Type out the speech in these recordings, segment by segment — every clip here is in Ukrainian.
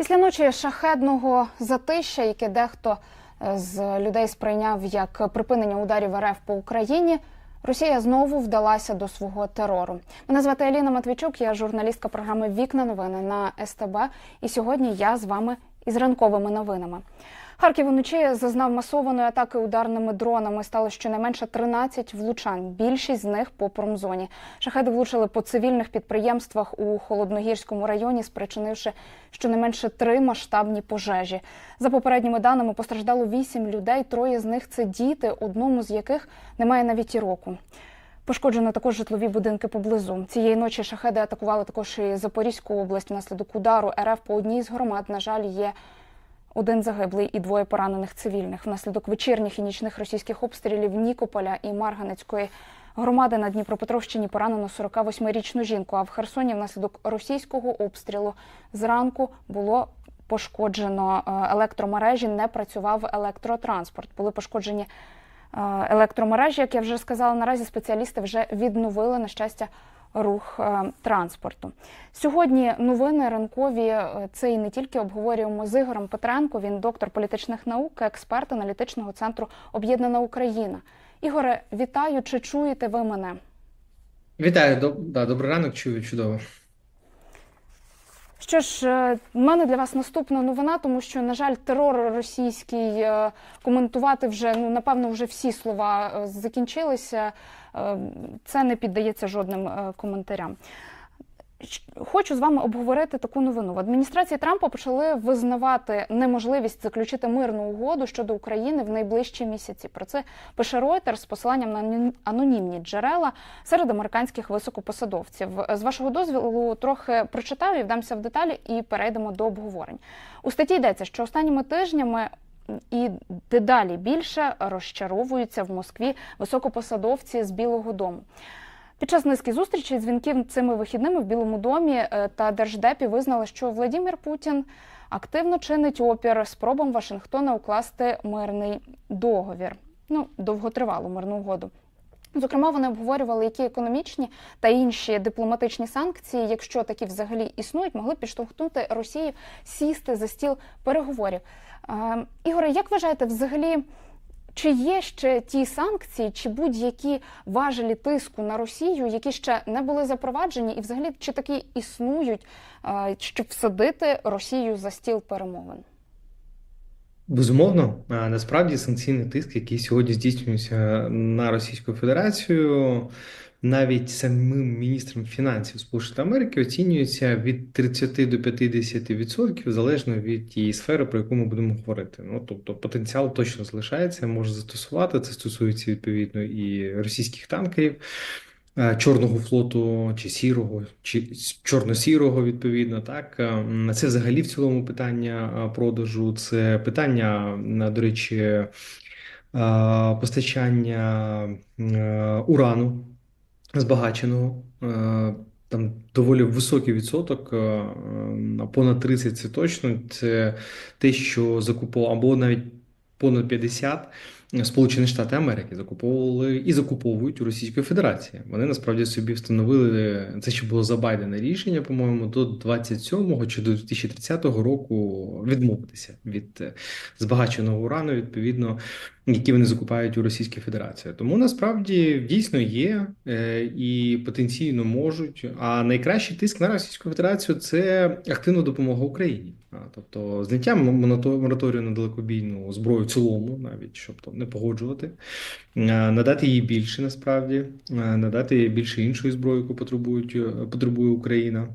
Після ночі шахедного затища, яке дехто е, з людей сприйняв як припинення ударів РФ по Україні, Росія знову вдалася до свого терору. Мене звати Аліна Матвійчук, я журналістка програми Вікна новини на СТБ. І сьогодні я з вами із ранковими новинами. Харків уночі зазнав масованої атаки ударними дронами. Стало щонайменше 13 влучань. Більшість з них по промзоні. Шахеди влучили по цивільних підприємствах у холодногірському районі, спричинивши щонайменше три масштабні пожежі. За попередніми даними постраждало 8 людей. Троє з них це діти, одному з яких немає навіть і року. Пошкоджено також житлові будинки поблизу. Цієї ночі шахеди атакували також і Запорізьку область. Внаслідок удару РФ по одній з громад, на жаль, є один загиблий і двоє поранених цивільних. Внаслідок вечірніх і нічних російських обстрілів Нікополя і Марганецької громади на Дніпропетровщині поранено 48-річну жінку. А в Херсоні внаслідок російського обстрілу зранку було пошкоджено е, електромережі, не працював електротранспорт. Були пошкоджені електромережі, як я вже сказала. Наразі спеціалісти вже відновили на щастя рух е, транспорту. Сьогодні новини ранкові. е, Це і не тільки обговорюємо з Ігорем Петренко. Він доктор політичних наук, експерт аналітичного центру Об'єднана Україна. Ігоре, вітаю! Чи чуєте ви мене? Вітаю, да, добрий ранок, чую, чудово. Що ж, е, в мене для вас наступна новина, тому що, на жаль, терор російський е, коментувати вже ну напевно вже всі слова е, закінчилися. Це не піддається жодним коментарям. Хочу з вами обговорити таку новину. В адміністрації Трампа почали визнавати неможливість заключити мирну угоду щодо України в найближчі місяці. Про це пише Reuters з посиланням на анонімні джерела серед американських високопосадовців. З вашого дозволу трохи прочитаю і вдамся в деталі і перейдемо до обговорень. У статті йдеться, що останніми тижнями і дедалі більше розчаровуються в Москві високопосадовці з Білого Дому. Під час низки зустрічей дзвінків цими вихідними в Білому домі е, та Держдепі визнали, що Владимир Путін активно чинить опір спробам Вашингтона укласти мирний договір. Ну, довготривалу мирну угоду. Зокрема, вони обговорювали, які економічні та інші дипломатичні санкції, якщо такі взагалі існують, могли б підштовхнути Росію сісти за стіл переговорів. Е, Ігоре, як вважаєте, взагалі? Чи є ще ті санкції, чи будь-які важелі тиску на Росію, які ще не були запроваджені, і взагалі чи такі існують, е, щоб всадити Росію за стіл перемовин? Безумовно, а, насправді санкційний тиск, який сьогодні здійснюється на Російську Федерацію, навіть самим міністром фінансів Сполучених Америки оцінюється від 30 до 50% залежно від тієї сфери, про яку ми будемо говорити. Ну тобто потенціал точно залишається, може застосувати. Це стосується відповідно і російських танкерів. е, Чорного флоту чи сірого, чи чорно-сірого, відповідно, так Е, це взагалі в цілому питання е, продажу. Це питання, до речі, постачання урану збагаченого. Е, Там доволі високий відсоток, е, понад 30 це точно. Це те, що закуповував, або навіть понад 50 Сполучені Штати Америки закуповували і закуповують у Російської Федерації. Вони насправді собі встановили це, ще було за Байдена рішення, по-моєму, до 27-го чи до 2030 року відмовитися від е, збагаченого урану, відповідно, які вони закупають у Російській Федерації. Тому насправді дійсно є е, і потенційно можуть. А найкращий тиск на Російську Федерацію це активна допомога Україні. Тобто зняття мораторію на далекобійну зброю в цілому, навіть щоб там не погоджувати, е, надати їй більше насправді, е, надати більше іншої зброї, яку потребують, е, потребує Україна.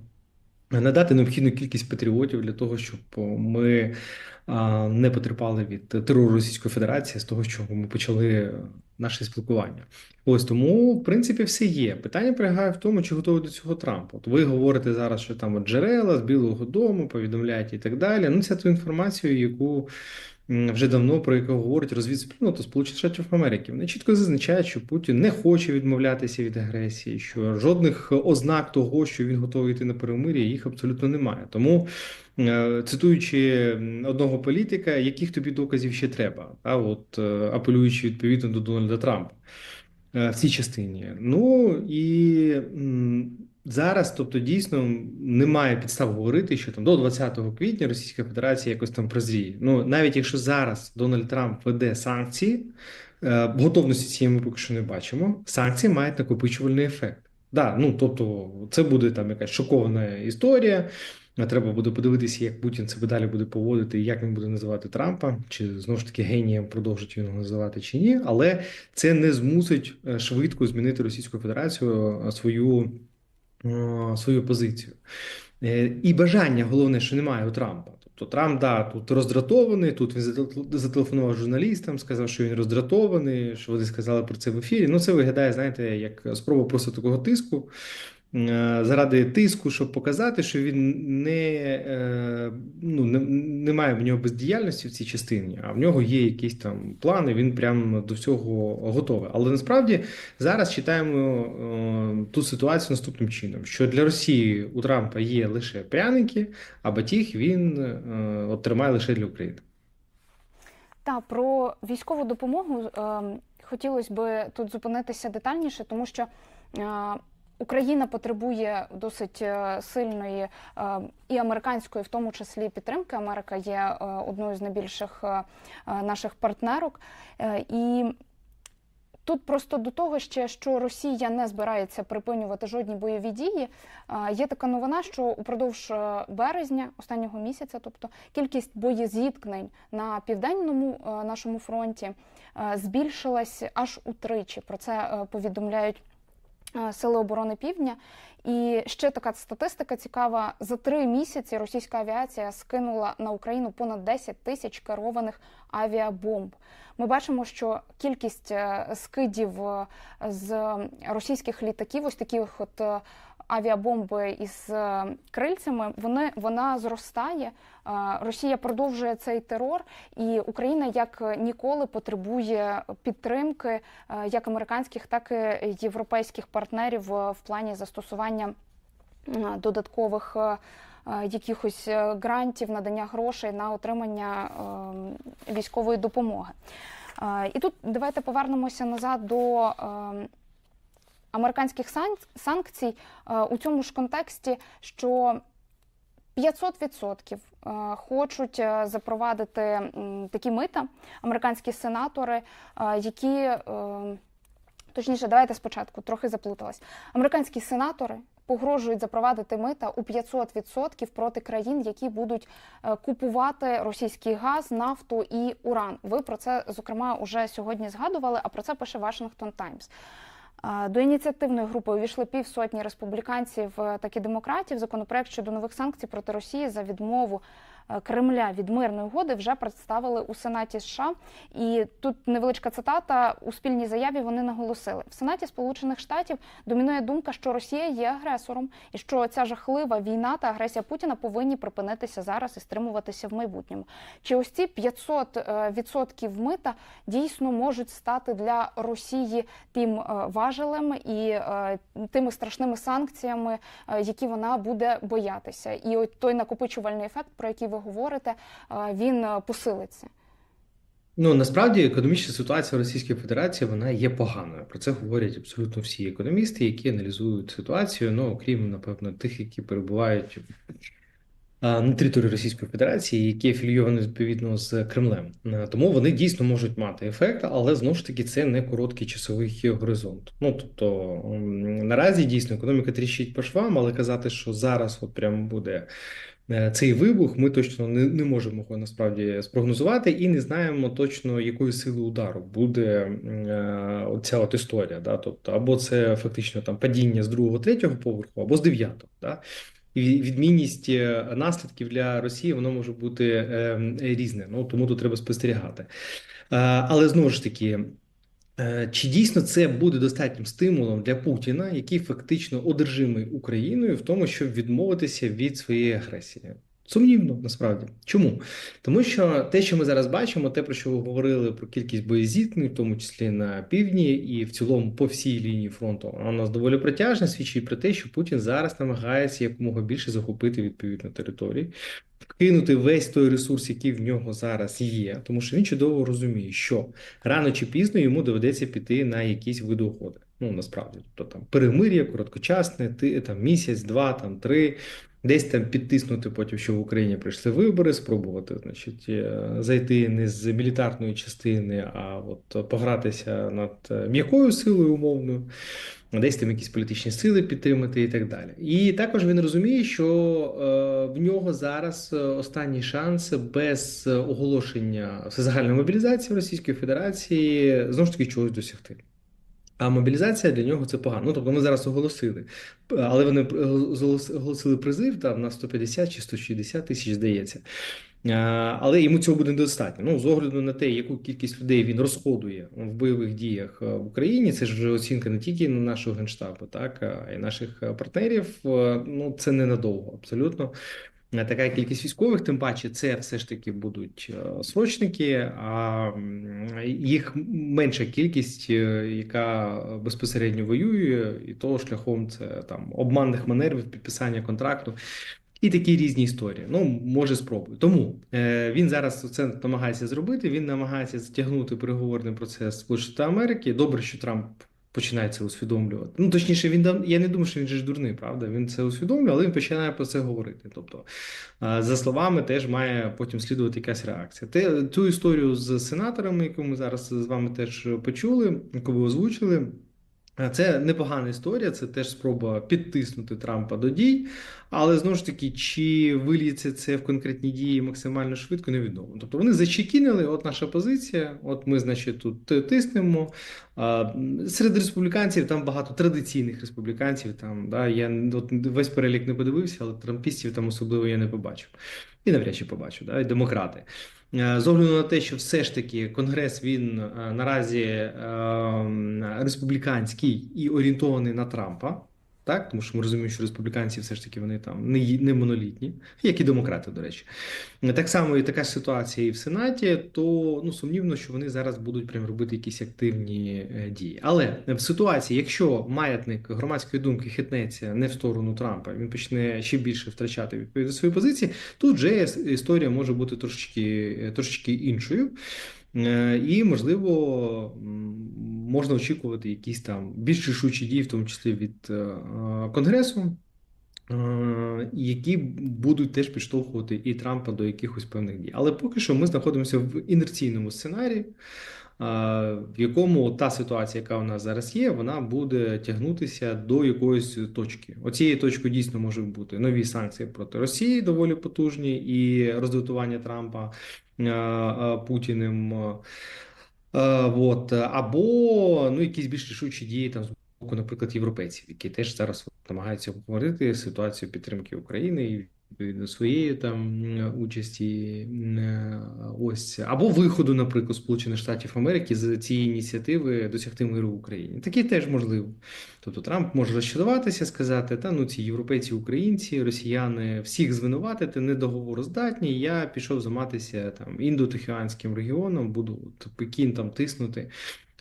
Надати необхідну кількість патріотів для того, щоб ми не потерпали від терору Російської Федерації з того, чого ми почали наше спілкування. Ось тому, в принципі, все є. Питання полягає в тому, чи готовий до цього Трамп. От ви говорите зараз, що там джерела з Білого Дому повідомляють і так далі. Ну, це ту інформацію, яку вже давно про яку говорить розвідспільнота Сполучених Штатів Америки. Вони чітко зазначають, що Путін не хоче відмовлятися від агресії, що жодних ознак того, що він готовий йти на перемир'я, їх абсолютно немає. Тому, е, цитуючи одного політика, яких тобі доказів ще треба, а от е, апелюючи відповідно до Дональда Трампа е, в цій частині. Ну і зараз, тобто, дійсно немає підстав говорити, що там до 20 квітня Російська Федерація якось там прозріє. Ну навіть якщо зараз Дональд Трамп веде санкції, е, готовності цієї ми поки що не бачимо. Санкції мають накопичувальний ефект. Да, ну тобто, це буде там якась шокована історія. Треба буде подивитися, як Путін себе далі буде поводити, як він буде називати Трампа, чи знову ж таки генієм продовжить його називати чи ні. Але це не змусить е, швидко змінити Російську Федерацію е, свою, свою позицію. Е, І бажання головне, що немає у Трампа. Тобто Трамп да, тут роздратований. Тут він зателе- зателефонував журналістам, сказав, що він роздратований, що вони сказали про це в ефірі. Ну, це виглядає, знаєте, як спроба просто такого тиску. Е, Заради тиску, щоб показати, що він не, е, ну, не, немає в нього бездіяльності в цій частині, а в нього є якісь там плани, він прям до всього готовий. Але насправді зараз читаємо е, ту ситуацію наступним чином: що для Росії у Трампа є лише пряники, а батіг він е, от тримає лише для України. Та про військову допомогу е, хотілося би тут зупинитися детальніше, тому що е, Україна потребує досить е, сильної е, і американської, в тому числі підтримки. Америка є е, одною з найбільших наших партнерок. І Тут просто до того ще, що Росія не збирається припинювати жодні бойові дії. Є така новина, що упродовж березня, останнього місяця, тобто кількість боєзіткнень на південному нашому фронті збільшилась аж утричі. Про це повідомляють Сили оборони Півдня. І ще така статистика цікава: за три місяці російська авіація скинула на Україну понад 10 тисяч керованих авіабомб. Ми бачимо, що кількість е, скидів е, з російських літаків, ось таких от е, авіабомби із е, крильцями, вони вона зростає. Е, Росія продовжує цей терор, і Україна як ніколи потребує підтримки е, як американських, так і європейських партнерів е, в плані застосування е, додаткових. е, е, Якихось е, грантів, надання грошей на отримання е, військової допомоги. Е, І тут давайте повернемося назад до е, американських сан- санкцій е, у цьому ж контексті, що 500% е, хочуть е, запровадити такі мита американські сенатори, які точніше, давайте спочатку трохи заплуталась. Американські сенатори погрожують запровадити мита у 500% проти країн, які будуть купувати російський газ, нафту і уран. Ви про це зокрема уже сьогодні згадували. А про це пише Washington Times. До ініціативної групи увійшли півсотні республіканців е, так і демократів. Законопроект щодо нових санкцій проти Росії за відмову Кремля від мирної угоди вже представили у Сенаті США. І тут невеличка цитата у спільній заяві. Вони наголосили в Сенаті Сполучених Штатів домінує думка, що Росія є агресором, і що ця жахлива війна та агресія Путіна повинні припинитися зараз і стримуватися в майбутньому. Чи ось ці 500 е, відсотків мита дійсно можуть стати для Росії тим е, важелем і е, тими страшними санкціями, е, які вона буде боятися, і от той накопичувальний ефект, про який ви говорите, е, він е, посилиться. Ну насправді економічна ситуація в Російській Федерації вона є поганою. Про це говорять абсолютно всі економісти, які аналізують ситуацію. Ну окрім напевно тих, які перебувають на території Російської Федерації, які афілійовані відповідно з Кремлем. Е, Тому вони дійсно можуть мати ефект, але знову ж таки це не короткий часовий горизонт. Ну тобто наразі дійсно економіка тріщить по швам, але казати, що зараз от прямо буде. Е, Цей вибух ми точно не, не можемо його насправді спрогнозувати і не знаємо точно, якої сили удару буде е, оця от історія. Да? Тобто, або це фактично там падіння з другого, третього поверху, або з дев'ятого. Да? І відмінність е, наслідків для Росії воно може бути е, різне. Ну тому тут треба спостерігати. Але знову ж таки. Е, Чи дійсно це буде достатнім стимулом для Путіна, який фактично одержимий Україною в тому, щоб відмовитися від своєї агресії? Сумнівно, насправді. Чому? Тому що те, що ми зараз бачимо, те, про що ви говорили про кількість боєзіткнень, в тому числі на півдні і в цілому по всій лінії фронту, вона у нас доволі протяжна, свідчить про те, що Путін зараз намагається якомога більше захопити відповідно території, вкинути весь той ресурс, який в нього зараз є, тому що він чудово розуміє, що рано чи пізно йому доведеться піти на якісь види угоди. Ну насправді, тобто там перемир'я, короткочасне, ти там місяць, два, там три. Десь там підтиснути потім, що в Україні прийшли вибори, спробувати, значить, е, зайти не з мілітарної частини, а от погратися над е, м'якою силою умовною, десь там якісь політичні сили підтримати і так далі. І також він розуміє, що е, в нього зараз останній шанс без оголошення всезагальної мобілізації Російської Федерації знову ж таки чогось досягти. А мобілізація для нього це погано. Ну, тобто ми зараз оголосили, але вони оголосили призив там на 150 чи 160 тисяч, здається. Але йому цього буде недостатньо. Ну, з огляду на те, яку кількість людей він розходує в бойових діях в Україні, це ж вже оцінка не тільки нашого генштабу, так а й наших партнерів. Ну це ненадовго, абсолютно. Така кількість військових, тим паче, це все ж таки будуть е, срочники, а їх менша кількість, е, яка безпосередньо воює, і того шляхом це там обманних маневрів, підписання контракту. І такі різні історії. Ну, може, спробує. Тому е, він зараз це намагається зробити. Він намагається затягнути переговорний процес Сполучених Америки. Добре, що Трамп починає це усвідомлювати. Ну точніше, він. Я не думаю, що він же ж дурний, правда. Він це усвідомлює, але він починає про це говорити. Тобто, за словами, теж має потім слідувати якась реакція. Те ту історію з сенаторами, яку ми зараз з вами теж почули, яку ви озвучили. Це непогана історія, це теж спроба підтиснути Трампа до дій, але знову ж таки, чи виліться це в конкретні дії максимально швидко, невідомо. Тобто вони зачекінили, от наша позиція, от ми, значить, тут тиснемо. Серед республіканців там багато традиційних республіканців. Там да я от весь перелік не подивився, але трампістів там особливо я не побачив. І навряд чи побачу, да, і демократи. Е, з огляду на те, що все ж таки Конгрес він е, наразі е, республіканський і орієнтований на Трампа. Так, тому що ми розуміємо, що республіканці все ж таки вони там не не монолітні, як і демократи, до речі. Так само і така ситуація і в Сенаті, то ну сумнівно, що вони зараз будуть прям робити якісь активні дії. Але в ситуації, якщо маятник громадської думки хитнеться не в сторону Трампа, він почне ще більше втрачати відповідь до своєї позиції, тут вже історія може бути трошечки, трошечки іншою. І можливо можна очікувати якісь там більш рішучі дії, в тому числі від е, конгресу, е, які будуть теж підштовхувати і Трампа до якихось певних дій. Але поки що ми знаходимося в інерційному сценарії. В якому та ситуація, яка у нас зараз є, вона буде тягнутися до якоїсь точки. Оцією точкою дійсно можуть бути нові санкції проти Росії, доволі потужні, і роздратування Трампа Путіним. Вот. Або ну, якісь більш рішучі дії там з боку, наприклад, європейців, які теж зараз намагаються обговорити ситуацію підтримки України і відповідно своєї там участі, ось або виходу, наприклад, Сполучених Штатів Америки з цієї ініціативи досягти миру в Україні. Таке теж можливо. Тобто Трамп може розчаруватися, сказати: та ну ці європейці, українці, росіяни всіх звинуватити, не договороздатні. Я пішов займатися там індотихіанським регіоном, буду от, Пекін там тиснути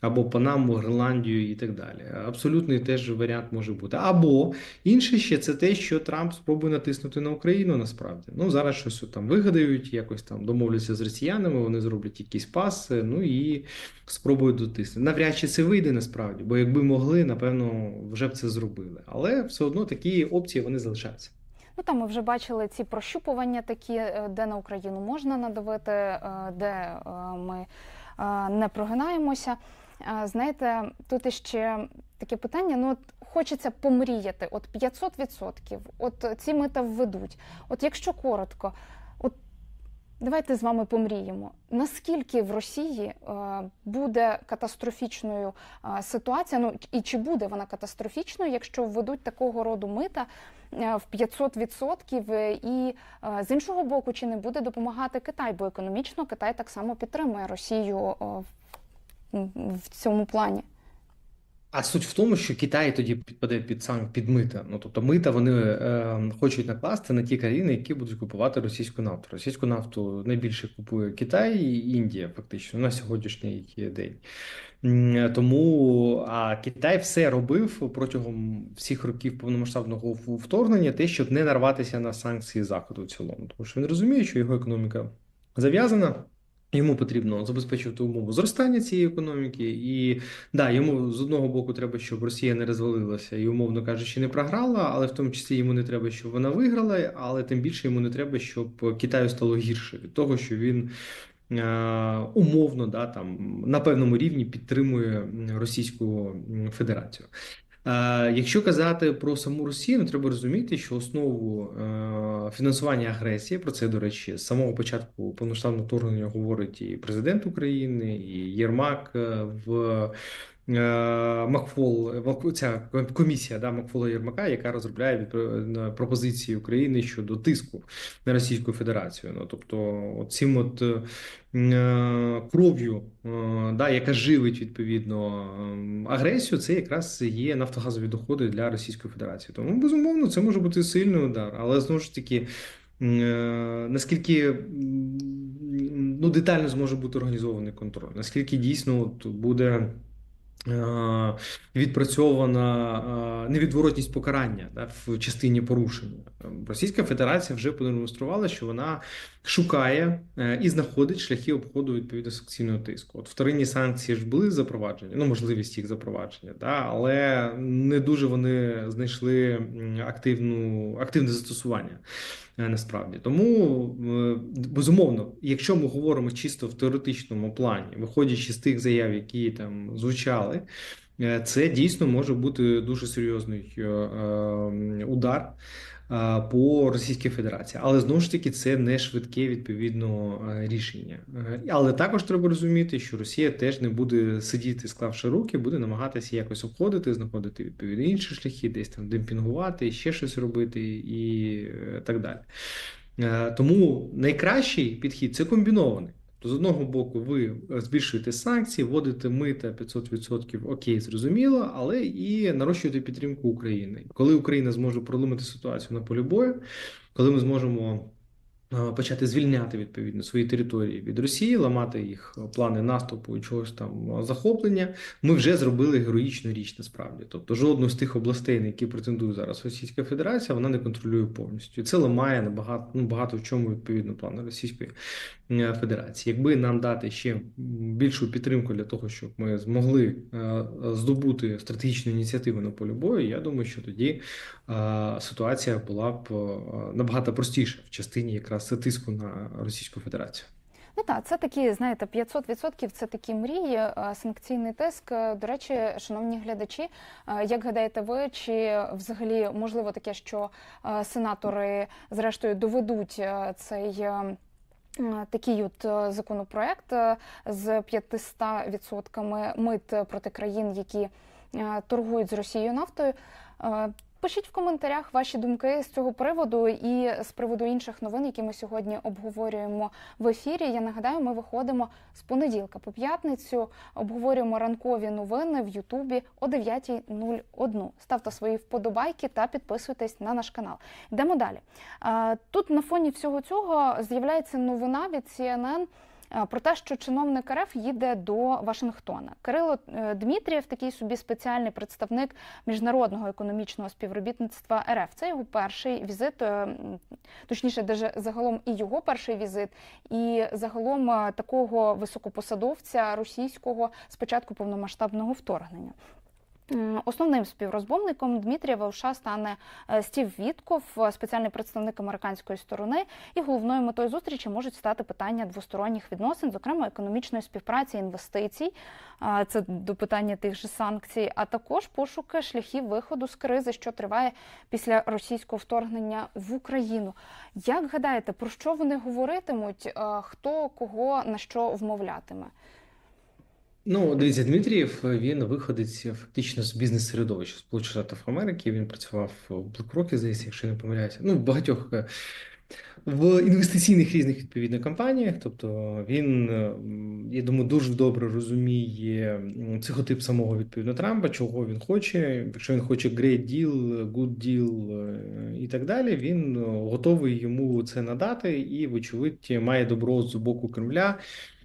або Панаму, Гренландію і так далі. Абсолютний теж варіант може бути. Або інше ще це те, що Трамп спробує натиснути на Україну насправді. Ну зараз щось там вигадають, якось там домовляться з росіянами, вони зроблять якісь паси, ну і спробують дотиснути. Навряд чи це вийде насправді, бо якби могли, напевно, вже б це зробили. Але все одно такі опції вони залишаються. Ну там ми вже бачили ці прощупування, такі е, де на Україну можна надавити, е, де е, ми не прогинаємося. Знаєте, тут іще таке питання: ну от хочеться помріяти, от 500%, от ці мита введуть. От якщо коротко, от давайте з вами помріємо. Наскільки в Росії е, буде катастрофічною е, ситуація? Ну і чи буде вона катастрофічною, якщо введуть такого роду мита е, в 500%? І з іншого боку, чи не буде допомагати Китай? Бо економічно Китай так само підтримує Росію в в цьому плані. А суть в тому, що Китай тоді підпаде під сам під мита. Ну тобто, мита вони е, хочуть накласти на ті країни, які будуть купувати російську нафту. Російську нафту найбільше купує Китай і Індія, фактично на сьогоднішній день. Тому а Китай все робив протягом всіх років повномасштабного вторгнення, те, щоб не нарватися на санкції заходу в цілому, тому що він розуміє, що його економіка зав'язана. Йому потрібно забезпечувати умову зростання цієї економіки, і да, йому з одного боку треба, щоб Росія не розвалилася і, умовно кажучи, не програла, але в тому числі йому не треба, щоб вона виграла, але тим більше йому не треба, щоб Китаю стало гірше від того, що він е, умовно да, там, на певному рівні підтримує Російську Федерацію. Е, Якщо казати про саму Росію, ну треба розуміти, що основу е, фінансування агресії про це, до речі, з самого початку повноштабного вторгнення говорить і президент України, і Єрмак е, в Макфол, Вак- ця комісія да, Макфола Єрмака, яка розробляє пропозиції України щодо тиску на Російську Федерацію. Ну тобто, цим от е, е, кров'ю, е, да, яка живить відповідно агресію, це якраз є нафтогазові доходи для Російської Федерації. Тому безумовно це може бути сильний удар, але знову ж таки. е, Наскільки ну, детально зможе бути організований контроль, наскільки дійсно от буде е, відпрацьована е, невідворотність покарання да, в частині порушення. Російська Федерація вже продемонструвала, що вона шукає е, і знаходить шляхи обходу відповідно санкційного тиску. От вторинні санкції ж були запроваджені, ну можливість їх запровадження, да, але не дуже вони знайшли активну активне застосування. е, Насправді тому е, безумовно, якщо ми говоримо чисто в теоретичному плані, виходячи з тих заяв, які там звучали, е, це дійсно може бути дуже серйозний е, е, удар по Російській Федерації, але знову ж таки це не швидке відповідно рішення. Але також треба розуміти, що Росія теж не буде сидіти, склавши руки, буде намагатися якось обходити, знаходити відповідно інші шляхи, десь там демпінгувати, ще щось робити і так далі. Тому найкращий підхід це комбінований. То з одного боку, ви збільшуєте санкції, вводите мита 500%, окей, зрозуміло, але і нарощуєте підтримку України. Коли Україна зможе проломити ситуацію на полі бою, коли ми зможемо е, почати звільняти відповідно свої території від Росії, ламати їх плани наступу і чогось там е, захоплення, ми вже зробили героїчну річ насправді. Тобто жодну з тих областей, на які претендує зараз Російська Федерація, вона не контролює повністю. І це ламає набагато ну, багато в чому відповідно плани Російської е, Федерації. Якби нам дати ще більшу підтримку для того, щоб ми змогли е, здобути стратегічну ініціативу на полі бою, я думаю, що тоді е, ситуація була б е, набагато простіша в частині якраз тиску на Російську Федерацію. Ну так, це такі, знаєте, 500% це такі мрії, санкційний тиск. До речі, шановні глядачі, е, як гадаєте ви, чи взагалі можливо таке, що е, сенатори зрештою доведуть е, цей. Такий от законопроект з 500% мит проти країн, які торгують з Росією нафтою. Пишіть в коментарях ваші думки з цього приводу і з приводу інших новин, які ми сьогодні обговорюємо в ефірі. Я нагадаю, ми виходимо з понеділка по п'ятницю, обговорюємо ранкові новини в Ютубі о 9.01. Ставте свої вподобайки та підписуйтесь на наш канал. Йдемо далі. Тут на фоні всього цього з'являється новина від CNN про те, що чиновник РФ їде до Вашингтона. Кирило е, Дмитрієв, такий собі спеціальний представник міжнародного економічного співробітництва РФ. Це його перший візит, е, точніше, даже загалом і його перший візит, і загалом е, такого високопосадовця російського спочатку повномасштабного вторгнення. Основним співрозмовником Дмитрієва у США стане е, Стів Вітков, е, спеціальний представник американської сторони. І головною метою зустрічі можуть стати питання двосторонніх відносин, зокрема економічної співпраці, інвестицій. Це до питання тих же санкцій, а також пошуки шляхів виходу з кризи, що триває після російського вторгнення в Україну. Як гадаєте, про що вони говоритимуть? Е, Хто кого на що вмовлятиме? Ну, дивіться, Дмитрієв він виходить фактично з бізнес-середовища Сполучених Штатів Америки. Він працював в BlackRock, здається, якщо не помиляюся. Ну, в багатьох е, в інвестиційних різних відповідно компаніях. Тобто він, е, я думаю, дуже добре розуміє психотип самого відповідно Трампа, чого він хоче. Якщо він хоче great deal, good deal е, і так далі, він готовий йому це надати і, вочевидь, має добро з боку Кремля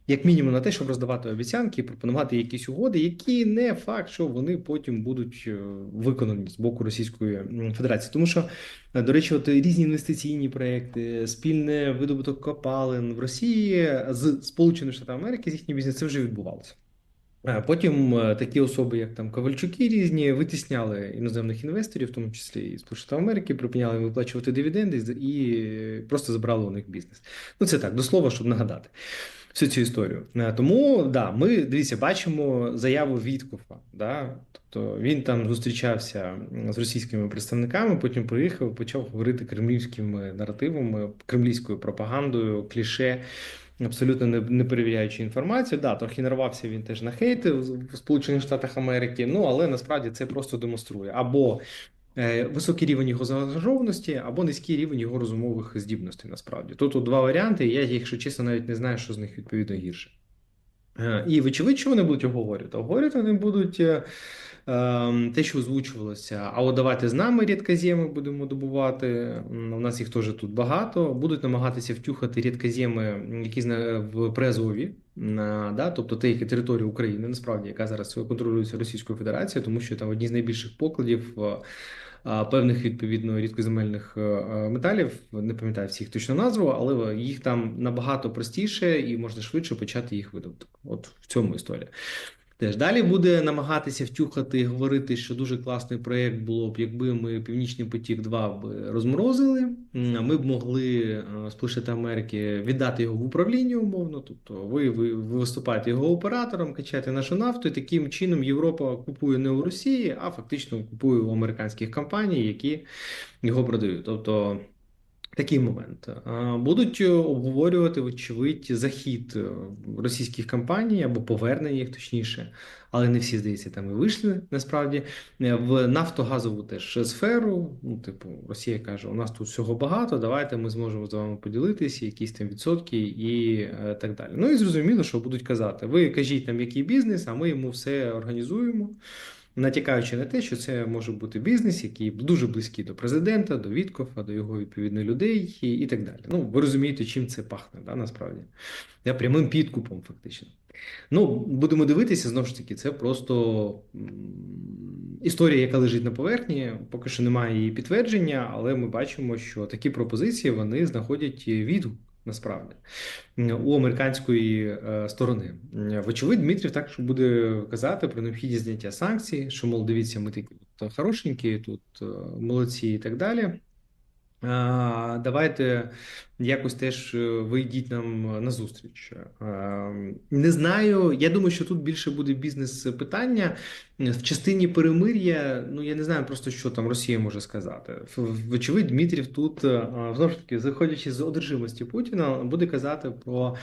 як мінімум на те, щоб роздавати обіцянки і пропонувати якісь угоди, які не факт, що вони потім будуть е, виконані з боку Російської Федерації. Тому що, е, до речі, от різні інвестиційні проекти, спільне видобуток копалин в Росії з Сполучених Штатів Америки з їхнім бізнесом вже відбувалося. Е, Потім такі особи, як там Ковальчуки різні, витісняли іноземних інвесторів, в тому числі і Сполучених Штатів Америки, припиняли виплачувати дивіденди і просто забрали у них бізнес. Ну це так, до слова, щоб нагадати всю цю історію. Е, Тому да, ми дивіться, бачимо заяву Віткофа. Да? Тобто він там зустрічався з російськими представниками, потім приїхав, почав говорити кремлівськими наративами, кремлівською пропагандою, кліше. Абсолютно не, не перевіряючи інформацію. Да, трохи нарвався він теж на хейти в Сполучених Штатах Америки. Ну але насправді це просто демонструє або високий рівень його заангажованості, або низький рівень його розумових здібностей. Насправді тут два варіанти. Я, якщо чесно, навіть не знаю, що з них відповідно гірше. Е, І вочевидь, що вони будуть обговорювати? Обговорювати вони будуть е, те, що озвучувалося. А от давайте з нами рідкоземи будемо добувати. У нас їх теж тут багато. Будуть намагатися втюхати рідкоземи, м, які в Приазові, да, тобто те, які території України, насправді, яка зараз контролюється Російською Федерацією, тому що там одні з найбільших покладів. е, Певних відповідно рідкоземельних е, е, металів, не пам'ятаю всіх точно назву, але їх там набагато простіше і можна швидше почати їх видобуток. От в цьому історія. Теж далі буде намагатися втюхати і говорити, що дуже класний проєкт було б, якби ми Північний потік 2 б розморозили. Ми б могли е, Сполучені Америки віддати його в управління умовно. Тобто ви, ви, ви виступаєте його оператором, качаєте нашу нафту, і таким чином Європа купує не у Росії, а фактично купує у американських компаній, які його продають. Тобто. Такий момент будуть е, обговорювати, вочевидь, захід е, російських компаній або повернення їх точніше, але не всі здається там і вийшли насправді Е, в нафтогазову теж сферу. Ну, типу, Росія каже: у нас тут всього багато. Давайте ми зможемо з вами поділитися, якісь там відсотки і е, так далі. Ну і зрозуміло, що будуть казати: ви кажіть нам, який бізнес, а ми йому все організуємо натякаючи на те, що це може бути бізнес, який дуже близький до президента, до Віткофа, до його відповідно людей і, і так далі. Ну, ви розумієте, чим це пахне, да, насправді. Я прямим підкупом, фактично. Ну, будемо дивитися, знову ж таки, це просто історія, яка лежить на поверхні. Поки що немає її підтвердження, але ми бачимо, що такі пропозиції вони знаходять відгук насправді у американської е, сторони. Вочевидь, Дмитрів також буде казати про необхідність зняття санкцій, що, мол, дивіться, ми такі тут хорошенькі, тут е, молодці і так далі. Давайте якось теж е, вийдіть нам на зустріч. Не знаю. Я думаю, що тут більше буде бізнес-питання в частині перемир'я. Ну я не знаю просто, що там Росія може сказати. Вочевидь, Дмитрів тут е, знову ж таки, заходячи з одержимості Путіна, буде казати про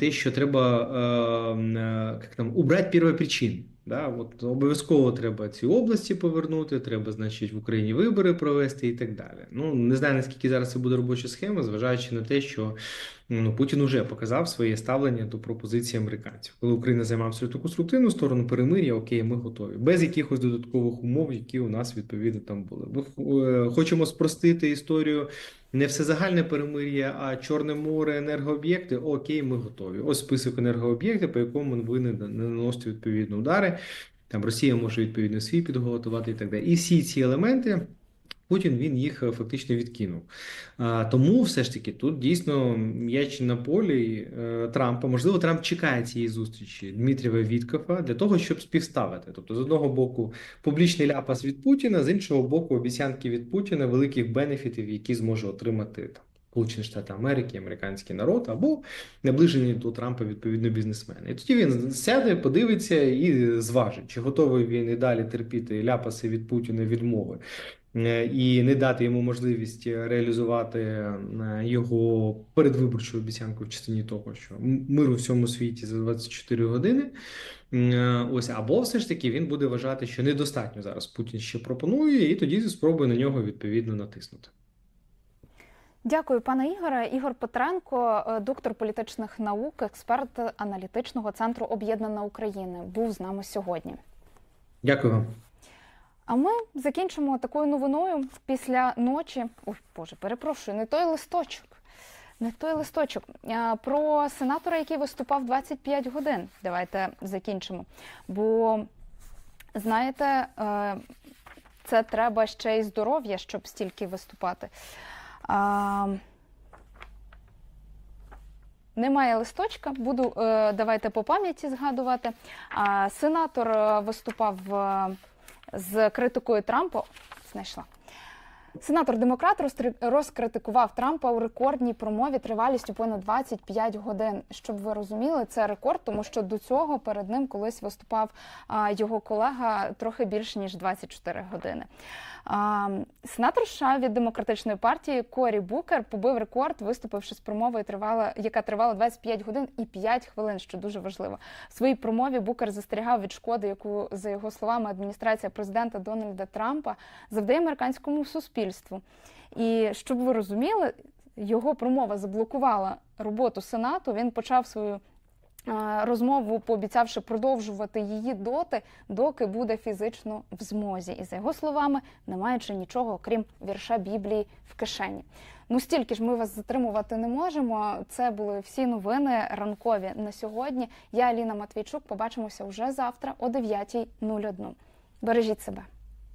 те, що треба е, е, як там убрати первопричин. Да, от обов'язково треба ці області повернути, треба, значить, в Україні вибори провести і так далі. Ну не знаю наскільки зараз це буде робоча схема, зважаючи на те, що ну Путін уже показав своє ставлення до пропозиції американців. Коли Україна займає абсолютно конструктивну сторону перемир'я, окей, ми готові, без якихось додаткових умов, які у нас відповідно там були. Ми е, хочемо спростити історію. Не все загальне перемир'я, а Чорне море, енергооб'єкти. Окей, ми готові. Ось список енергооб'єктів, по якому ви не наносите відповідно удари. Там Росія може відповідно свій підготувати і так далі. І всі ці елементи. Путін він їх е, фактично відкинув. А, тому все ж таки тут дійсно м'яч на полі е, Трампа. Можливо, Трамп чекає цієї зустрічі Дмитрієва Віткофа для того, щоб співставити. Тобто, з одного боку, публічний ляпас від Путіна, з іншого боку, обіцянки від Путіна великих бенефітів, які зможе отримати там. Сполучені Штати Америки, американський народ або наближені до Трампа відповідно бізнесмени. І тоді він сяде, подивиться і зважить, чи готовий він і далі терпіти ляпаси від Путіна відмови і не дати йому можливість реалізувати е, його передвиборчу обіцянку в частині того, що мир у всьому світі за 24 години. Е, Ось або все ж таки він буде вважати, що недостатньо зараз Путін ще пропонує, і тоді спробує на нього відповідно натиснути. Дякую, пане Ігоре. Ігор Петренко, е, доктор політичних наук, експерт аналітичного центру Об'єднана Україна, був з нами сьогодні. Дякую вам. А ми закінчимо такою новиною після ночі. Ой, Боже, перепрошую, не той листочок. Не той листочок. Про сенатора, який виступав 25 годин. Давайте закінчимо. Бо знаєте, е, це треба ще й здоров'я, щоб стільки виступати. Немає листочка, буду е, давайте по пам'яті згадувати. А, сенатор е, виступав з критикою Трампа. Знайшла. Сенатор демократ розкритикував Трампа у рекордній промові тривалістю понад 25 годин. Щоб ви розуміли, це рекорд, тому що до цього перед ним колись виступав його колега трохи більше ніж 24 години. Сенатор США від демократичної партії Корі Букер побив рекорд, виступивши з промовою, тривала, яка тривала 25 годин і 5 хвилин, що дуже важливо. В своїй промові Букер застерігав від шкоди, яку за його словами адміністрація президента Дональда Трампа завдає американському суспільству. І щоб ви розуміли, його промова заблокувала роботу Сенату. Він почав свою розмову, пообіцявши продовжувати її доти, доки буде фізично в змозі. І за його словами, не маючи нічого, окрім вірша Біблії в кишені. Ну стільки ж ми вас затримувати не можемо. Це були всі новини ранкові на сьогодні. Я Аліна Матвійчук. Побачимося вже завтра о 9.01. Бережіть себе.